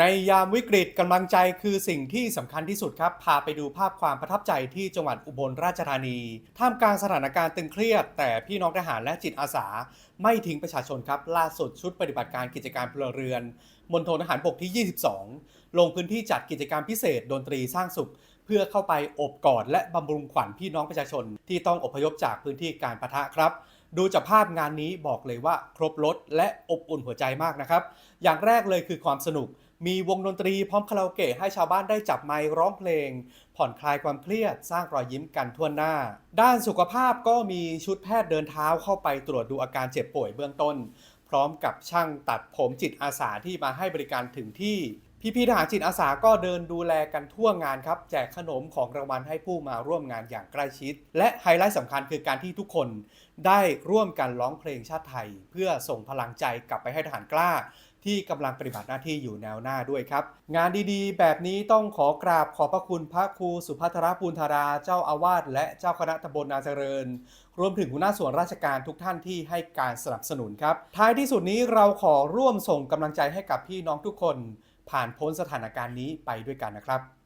ในยามวิกฤตกำลังใจคือสิ่งที่สำคัญที่สุดครับ พาไปดูภาพความประทับใจที่จังหวัดอุบลราชธานี ท่ามกลางสถานการณ์ตึงเครียด แต่พี่น้องทหารและจิตอาสา ไม่ทิ้งประชาชนครับ ล่าสุดชุดปฏิบัติการกิจการพลเรือนมณฑลทหารบกที่ 22 ลงพื้นที่จัดกิจกรรมพิเศษดนตรีสร้างสุข เพื่อเข้าไปอบกอดและบำรุงขวัญพี่น้องประชาชน ที่ต้องอพยพจากพื้นที่การปะทะครับดูจากภาพงานนี้บอกเลยว่าครบรถและอบอุ่นหัวใจมากนะครับ อย่างแรกเลยคือความสนุก มีวงดนตรีพร้อมคาราโอเกะให้ชาวบ้านได้จับไมค์ร้องเพลง ผ่อนคลายความเครียดสร้างรอยยิ้มกันทั่วหน้า ด้านสุขภาพก็มีชุดแพทย์เดินเท้าเข้าไปตรวจดูอาการเจ็บป่วยเบื้องต้น พร้อมกับช่างตัดผมจิตอาสาที่มาให้บริการถึงที่พี่ๆทหารจิตอาสาก็เดินดูแลกันทั่วงานครับ แจกขนมของรางวัลให้ผู้มาร่วมงานอย่างใกล้ชิด และไฮไลท์สำคัญคือการที่ทุกคนได้ร่วมกันร้องเพลงชาติไทย เพื่อส่งพลังใจกลับไปให้ทหารกล้า ที่กำลังปฏิบัติหน้าที่อยู่แนวหน้าด้วยครับ งานดีๆ แบบนี้ต้องขอกราบขอบพระคุณพระครูสุภัทรปูนธารา เจ้าอาวาสและเจ้าคณะตำบลนาเจริญ รวมถึงหัวหน้าส่วนราชการทุกท่านที่ให้การสนับสนุนครับ ท้ายที่สุดนี้เราขอร่วมส่งกำลังใจให้กับพี่น้องทุกคน ผ่านพ้นสถานการณ์นี้ไปด้วยกันนะครับ